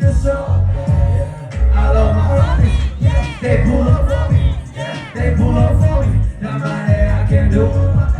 pick us Yeah. I love my homies. Yeah. They pull up for me. Yeah. They pull up for me. Now my head, I can not do it.